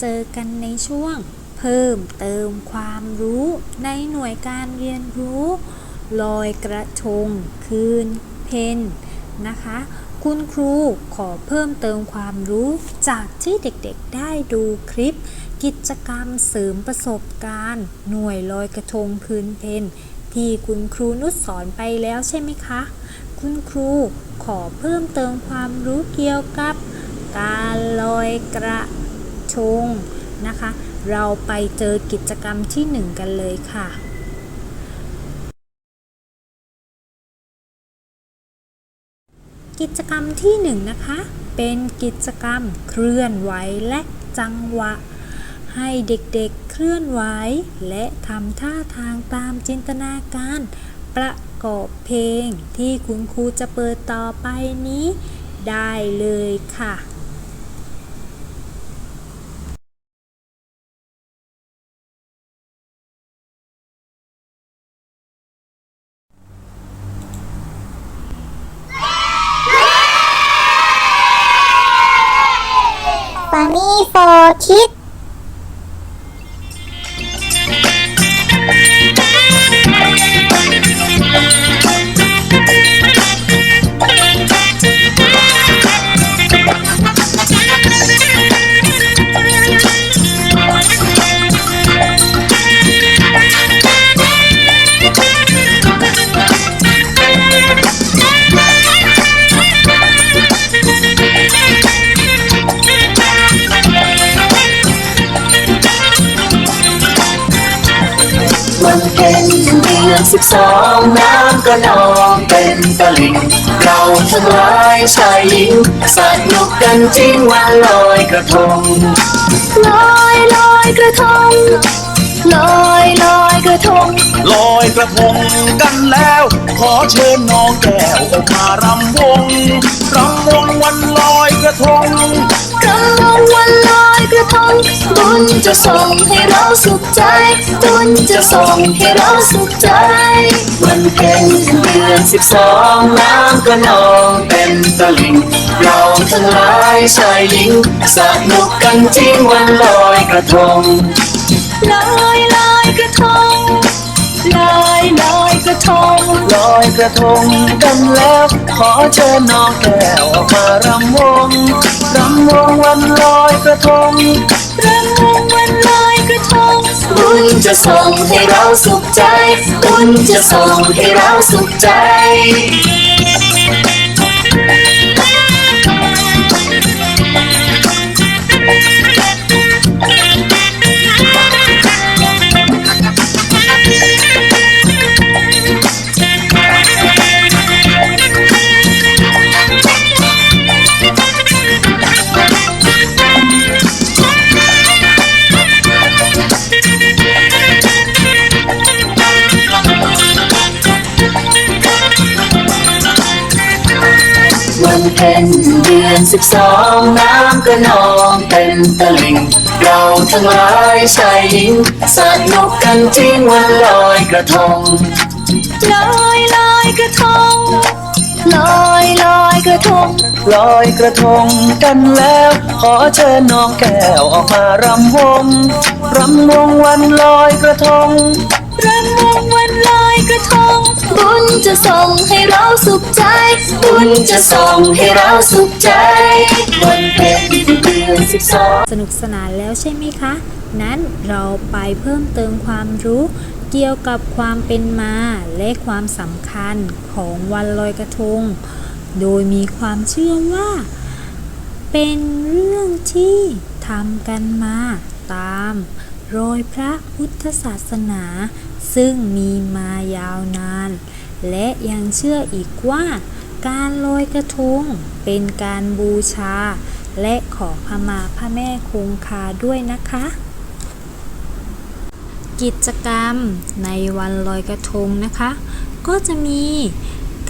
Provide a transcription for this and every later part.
เจอกันในช่วง เพิ่มเติมความรู้ในหน่วยการเรียนรู้ ลอยกระทง คืน เพนนะคะ คุณครูขอเพิ่มเติมความรู้จากที่เด็กๆได้ดูคลิป กิจกรรมเสริมประสบการณ์ หน่วยลอยกระทงคืนเพนที่คุณครูนุชสอนไปแล้วใช่ไหมคะ คุณครูขอเพิ่มเติมความรู้เกี่ยวกับ การลอยกระ ทงนะคะ เราไปเจอกิจกรรมที่หนึ่งกันเลยค่ะกิจกรรมที่หนึ่งนะคะ เป็นกิจกรรมเคลื่อนไหวและจังหวะ ให้เด็กๆเคลื่อนไหวและทำท่าทางตามจินตนาการ ประกอบเพลงที่คุณครูจะเปิดต่อไปนี้ ได้เลยค่ะ Funny for Kids สิบสองน้ำก็นองเป็นตะลิ่งเราทั้งหลายชายหญิงสนุกกันจริงวันลอยกระทงลอยลอยกระทงลอยลอยกระทงลอยกระทงกันแล้ว ขอเชิญน้องแก้วออกมารำว กระทงบุญจะส่งให้เราสุขใจบุญจะส่งให้เราสุขใจ วันเพ็ญเดือนสิบสองน้ำก็นองเป็นตะลิ่งเราทั้งหลายชายหญิงสนุกกันจริงวันลอยกระทงลอย ระทงลอยกระทงกันแล้ว ขอเชิญน้องแก้วออกมารำวงรำวงวันลอยกระทงรำวงวันลอยกระทงบุญจะส่งให้เราสุขใจบุญจะส่งให้เราสุขใจ เพ็ญเดือนสิบสองน้ำก็นองเป็นตะลิ่ง เราทั้งหลายชายหญิงสนุกกันจริงวันลอยกระทงลอยลอยกระทงลอยลอยกระทงลอยกระทงกันแล้ว ขอเชิญน้องแก้วออกมารำวงรำวงวันลอยกระทงรำวงวันลอย กระทง บุญจะส่งให้เราสุขใจ บุญจะส่งให้เราสุขใจ วันเพ็ญเดือนสิบสองสนุกสนานแล้วใช่ไหมคะ นั้นเราไปเพิ่มเติมความรู้เกี่ยวกับความเป็นมาและความสำคัญของวันลอยกระทง โดยมีความเชื่อว่า เป็นเรื่องที่ทำกันมาตาม รอยพระพุทธศาสนา ซึ่งมีมายาวนาน และยังเชื่ออีกว่า การลอยกระทงเป็นการบูชา และขอขมาพระแม่คงคาด้วยนะคะ กิจกรรมในวันลอยกระทงนะคะ ก็จะมี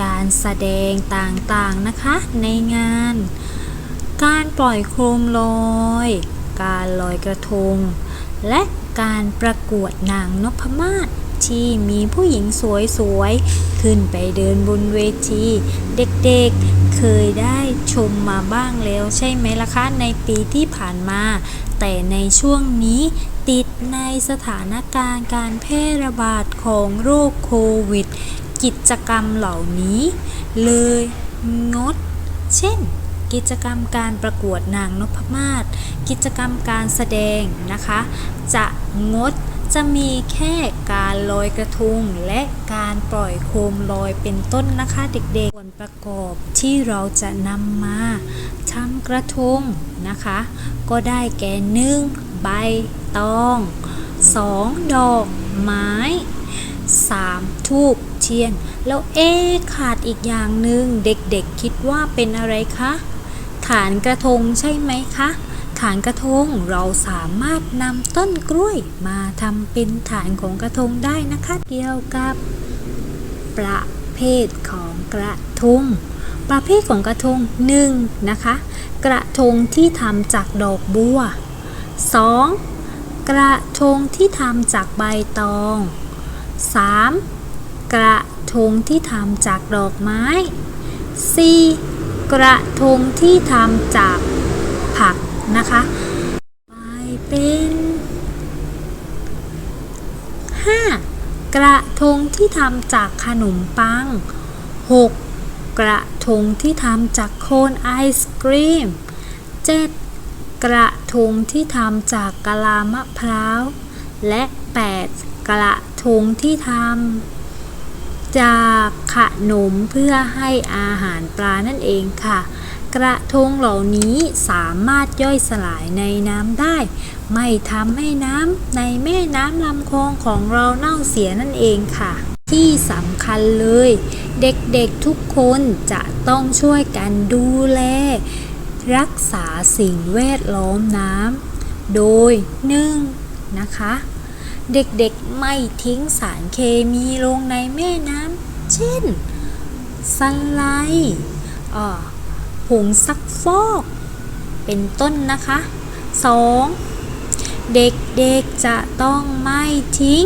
การแสดงต่างๆนะคะในงาน การปล่อยโคมลอย การลอยกระทง และการประกวดนางนพมาศที่มีผู้หญิงสวยๆ ขึ้นไปเดินบนเวที เด็กๆ เคยได้ชมมาบ้างแล้วใช่ไหมล่ะคะ ในปีที่ผ่านมา แต่ในช่วงนี้ติดในสถานการณ์การแพร่ระบาดของโรคโควิด กิจกรรมเหล่านี้ เลยงด เช่น กิจกรรมการประกวดนางนพมาศ กิจกรรมการแสดงนะคะ จะงดจะมีแค่การลอยกระทงและการปล่อยโคมลอยเป็นต้นนะคะ เด็กๆส่วนประกอบที่เราจะนำมาทำกระทงนะคะ ก็ได้แก่หนึ่งใบตองสองดอกไม้ 3. ทูบเทียน แล้วเอ๊ขาดอีกอย่างหนึ่งเด็กๆคิดว่าเป็นอะไรคะ ฐานกระทงใช่ไหมคะ ฐานกระทงเราสามารถนำต้นกล้วยมาทำเป็นฐานของกระทงได้นะคะ เกี่ยวกับประเภทของกระทงประเภทของกระทงหนึ่งนะคะ กระทงที่ทำจากดอกบัว 2. กระทงที่ทำจากใบตอง 3. กระทงที่ทำจากดอกไม้ 4. กระทงที่ทำจากผักนะคะไปเป็น 5. กระทงที่ทำจากขนมปัง 6. กระทงที่ทำจากโคนไอศกรีม 7. กระทงที่ทำจากกะลามะพร้าว และ 8. กระทงที่ทำ จากขนมเพื่อให้อาหารปลานั่นเองค่ะ กระทงเหล่านี้สามารถย่อยสลายในน้ำได้ ไม่ทำให้น้ำในแม่น้ำลำคลองของเราเน่าเสียนั่นเองค่ะ ที่สำคัญเลย เด็กๆทุกคนจะต้องช่วยกันดูแล รักษาสิ่งแวดล้อมน้ำโดย 1. นะคะเด็กๆ ไม่ทิ้งสารเคมีลงในแม่น้ำ เช่น สไลด์ผงซักฟอก เป็นต้นนะคะ 2. เด็กๆจะต้องไม่ทิ้ง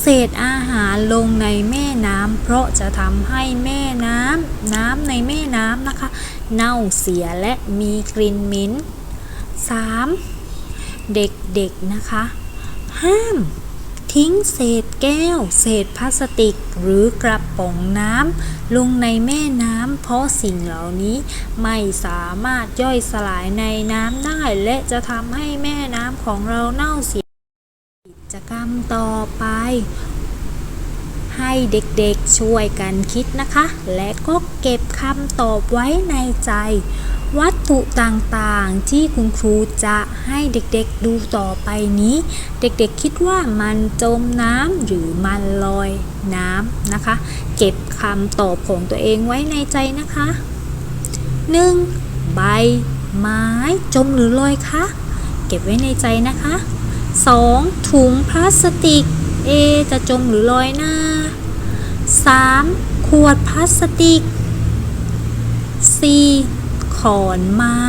เศษอาหารลงในแม่น้ำเพราะจะทำให้แม่น้ำน้ำในแม่น้ำนะคะ เน่าเสียและมีกลิ่นเหม็น 3. เด็กๆนะคะ ห้าม ทิ้งเศษแก้ว เศษพลาสติก หรือกระป๋องน้ำลงในแม่น้ำเพราะสิ่งเหล่านี้ไม่สามารถย่อยสลายในน้ำได้ และจะทำให้แม่น้ำของเราเน่าเสียกิจกรรมต่อไป ให้เด็กๆช่วยกันคิดนะคะ และก็เก็บคำตอบไว้ในใจ วัตถุต่างๆ ที่คุณครูจะให้เด็กๆดูต่อไปนี้ เด็กๆคิดว่ามันจมน้ำหรือมันลอยน้ำนะคะ เก็บคำตอบของตัวเองไว้ในใจนะคะ 1. ใบไม้จมหรือลอยคะเก็บไว้ในใจนะคะ 2. ถุงพลาสติก เอ จะจมหรือลอยหน้า 3. ขวดพลาสติก 4. ขอนไม้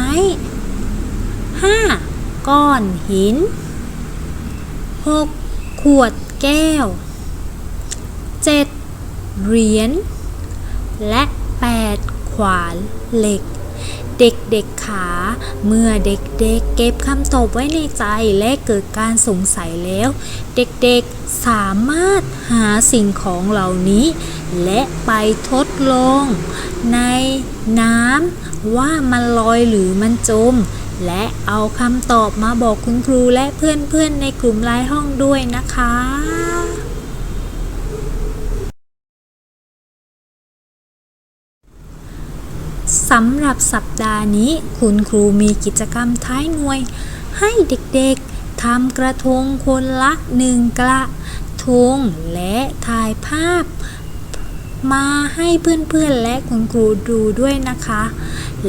5. ก้อนหิน 6. ขวดแก้ว 7. เหรียญ และ 8. ขวานเหล็ก เด็กๆขา เมื่อเด็กๆเเก็บคำตอบไว้ในใจและเกิดการสงสัยแล้ว เด็กๆสามารถหาสิ่งของเหล่านี้ และไปทดลองในน้ำ ว่ามันลอยหรือมันจม และเอาคำตอบมาบอกคุณครูและเพื่อนๆในกลุ่มไลน์ห้องด้วยนะคะสำหรับสัปดาห์นี้ คุณครูมีกิจกรรมท้ายหน่วย ให้เด็กๆทำกระทงคนละหนึ่งกระทงและถ่ายภาพ มาให้เพื่อนๆและคุณครูดูด้วยนะคะ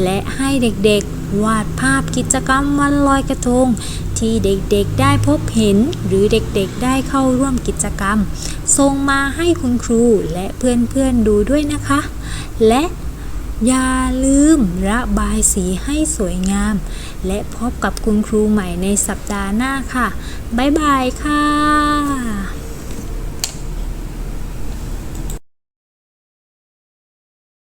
และให้เด็กๆวาดภาพกิจกรรมวันลอยกระทง ที่เด็กๆได้พบเห็น หรือเด็กๆได้เข้าร่วมกิจกรรมส่งมาให้คุณครูและเพื่อนๆดูด้วยนะคะ และอย่าลืมระบายสีให้สวยงาม และพบกับคุณครูใหม่ในสัปดาห์หน้าค่ะ บ๊ายบายค่ะ